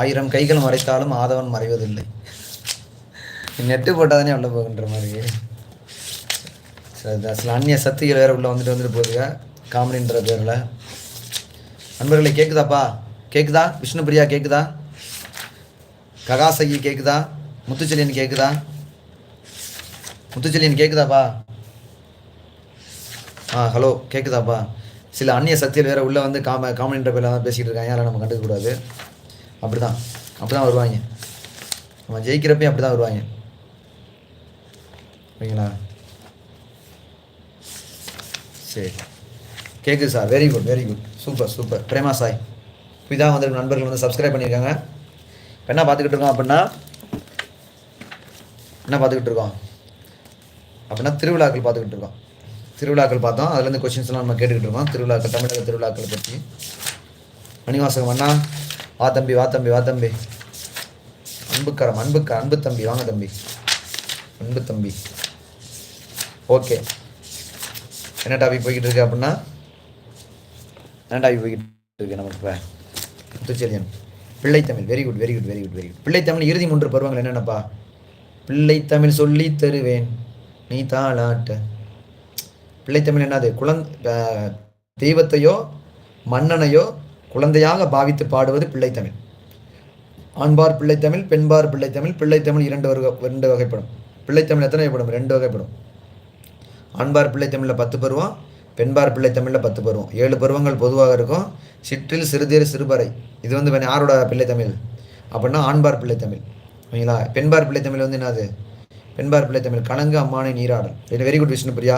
ஆயிரம் கைகள் மறைத்தாலும் ஆதவன் மறைவதில்லை. நெட்டு போட்டாதானே உள்ள போகின்ற மாதிரி. சரி சில அந்நிய சக்திகள் வேற உள்ள வந்துட்டு வந்துட்டு போகுதுங்க. காமெடின்ற பேரில். நண்பர்களே கேட்குதாப்பா கேட்குதா விஷ்ணுபிரியா கேட்குதா ககாசகி கேட்குதா முத்துச்செலியன் கேட்குதா முத்துச்செலியன் கேட்குதாப்பா ஆ ஹலோ கேட்குதாப்பா சில அந்நிய சக்திகள் வேற உள்ளே வந்து காம காமெடின்ற பேரில் தான் பேசிக்கிட்டு இருக்காங்க. அதெல்லாம் நம்ம கண்டுக்கக்கூடாது? அப்படி தான் அப்படி தான் வருவாங்க. நம்ம ஜெயிக்கிறப்பையும் அப்படி தான் வருவாங்க. ஓகேங்களா? சரி. கேட்குது sir. Very good very good super super Prema Sai. புதிதாக வந்திருக்க நண்பர்கள் வந்து சப்ஸ்கிரைப் பண்ணியிருக்காங்க. இப்போ என்ன பார்த்துக்கிட்டு இருக்கோம் அப்படின்னா என்ன பார்த்துக்கிட்டு இருக்கோம்? அப்படின்னா திருவிழாக்கள் பார்த்துக்கிட்டு இருக்கோம். திருவிழாக்கள் பார்த்தோம். அதுலேருந்து கொஷின்ஸ்லாம் நம்ம கேட்டுக்கிட்டு இருக்கோம். திருவிழாக்கள் தமிழக திருவிழாக்களை பற்றி மணிவாசகம் அண்ணா வா தம்பி வா தம்பி வா தம்பி. அன்புக்கரம் அன்புக்க அன்பு தம்பி வாங்க தம்பி. அன்பு தம்பி. ஓகே. என்ன டாபிக் போய்கிட்டு இருக்கு அப்படின்னா? என்ன டாபிக் போய்கிட்டு இருக்கு நமக்கு இப்போ? புத்துச்சேரியன் பிள்ளைத்தமிழ் very good very good very good very good பிள்ளைத்தமிழ் இறுதி மூன்று பருவங்கள் என்னென்னப்பா? பிள்ளைத்தமிழ் சொல்லி தருவேன். நீ தாளாட்ட. பிள்ளைத்தமிழ் என்னது? குழந்தை தெய்வத்தையோ மன்னனையோ குழந்தையாக பாவித்து பாடுவது பிள்ளைத்தமிழ் ஆண்பார் பிள்ளைத்தமிழ் பெண்பார் பிள்ளைத்தமிழ் பிள்ளைத்தமிழ் இரண்டு வகை ரெண்டு வகைப்படும். பிள்ளைத்தமிழ் எத்தனை வகைப்படும்? ரெண்டு வகைப்படும். ஆண்பார் பிள்ளைத்தமிழில் பத்து பருவம் பெண்பார் பிள்ளைத்தமிழில் பத்து பருவம். ஏழு பருவங்கள் பொதுவாக இருக்கும். சிற்றில் சிறுதேர் சிறுபறை. இது வந்து யாரோட பிள்ளைத்தமிழ் அப்படின்னா ஆண்பார் பிள்ளைத்தமிழ் ஓகேங்களா பெண்பார் பிள்ளைத்தமிழ் வந்து என்னது? பெண்பார் பிள்ளைத்தமிழ் கணங்கு அம்மானை நீராடல். இது very good Vishnupriya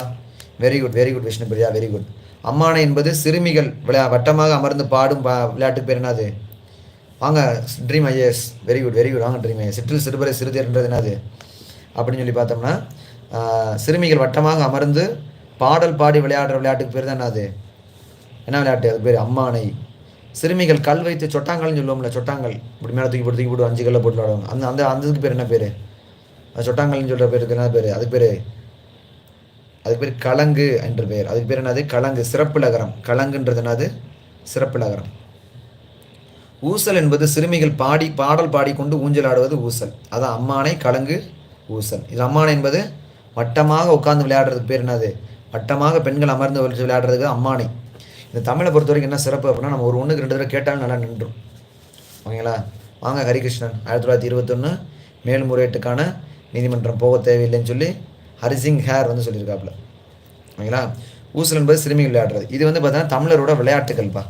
very good very good Vishnupriya very good அம்மானை என்பது சிறுமிகள் விளையா வட்டமாக அமர்ந்து பாடும் பா விளையாட்டுக்கு பேர் என்னது? வாங்க dream is very good very good வாங்க ட்ரீம் ஐஎஸ் சிற்றில் சிறுபறை சிறுதேர்ன்றது என்னது? அப்படின்னு சொல்லி பார்த்தோம்னா சிறுமிகள் வட்டமாக அமர்ந்து பாடல் பாடி விளையாடுற விளையாட்டுக்கு பேர் தான் என்னது? என்ன விளையாட்டு? அது பேர் அம்மானை. சிறுமிகள் கல் வைத்து சொட்டாங்கல்னு சொல்லுவோம்ல சொட்டாங்கல். இப்படி மேலே தூக்கி போட்டு தூக்கி போட்டு அஞ்சு கல்ல போட்டு விளையாடுவாங்க. அந்த அந்த அந்த இதுக்கு பேர் என்ன பேர்? அது சொட்டாங்கல்னு சொல்கிற பேருக்கு என்ன பேர்? அதுக்கு பேர் அதுக்கு பேர் கலங்கு என்று பெயர். அதுக்கு பேர் என்னது? கலங்கு. சிறப்பு லகரம் கலங்குன்றது என்னது? சிறப்பு லகரம் ஊசல் என்பது சிறுமிகள் பாடி பாடல் பாடிக்கொண்டு ஊஞ்சல் ஆடுவது ஊசல். அதான் அம்மானை கலங்கு ஊசல். இது அம்மானை என்பது வட்டமாக உட்கார்ந்து விளையாடுறதுக்கு பேர் என்னது? வட்டமாக பெண்கள் அமர்ந்து விளையாடுறதுக்கு அம்மானை. இந்த தமிழை பொறுத்த வரைக்கும் என்ன சிறப்பு அப்படின்னா நம்ம ஒரு ஒன்றுக்கு ரெண்டு தடவை கேட்டாலும் நல்லா நின்றும். ஓகேங்களா? வாங்க ஹரிகிருஷ்ணன். ஆயிரத்தி தொள்ளாயிரத்தி இருபத்தொன்று மேல்முறையீட்டுக்கான நீதிமன்றம் போக தேவையில்லைன்னு சொல்லி ஹரிசிங் ஹேர் வந்து சொல்லியிருக்காப்புல. ஓகேங்களா? ஊசல் என்பது சிறுமிகள் விளையாடுறது. இது வந்து பார்த்தீங்கன்னா தமிழரோட விளையாட்டுகள்ப்பா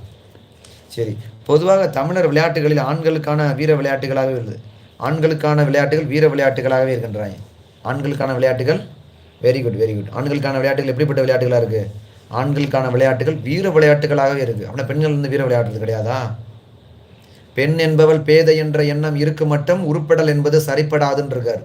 சரி பொதுவாக தமிழர் விளையாட்டுகளில் ஆண்களுக்கான வீர விளையாட்டுகளாகவே இருக்குது. ஆண்களுக்கான விளையாட்டுகள் வீர விளையாட்டுகளாகவே இருக்கின்றாங்க. ஆண்களுக்கான விளையாட்டுகள் வெரி குட் வெரி குட் ஆண்களுக்கான விளையாட்டுகள் எப்படிப்பட்ட விளையாட்டுகளாக இருக்குது ஆண்களுக்கான விளையாட்டுகள் வீர விளையாட்டுகளாகவே இருக்குது அப்படின்னா பெண்கள் வந்து வீர விளையாடுறது கிடையாதா? பெண் என்பவள் பேதை என்ற எண்ணம் இருக்கு மட்டும் உருப்படல் என்பது சரிப்படாதுன்றிருக்கார்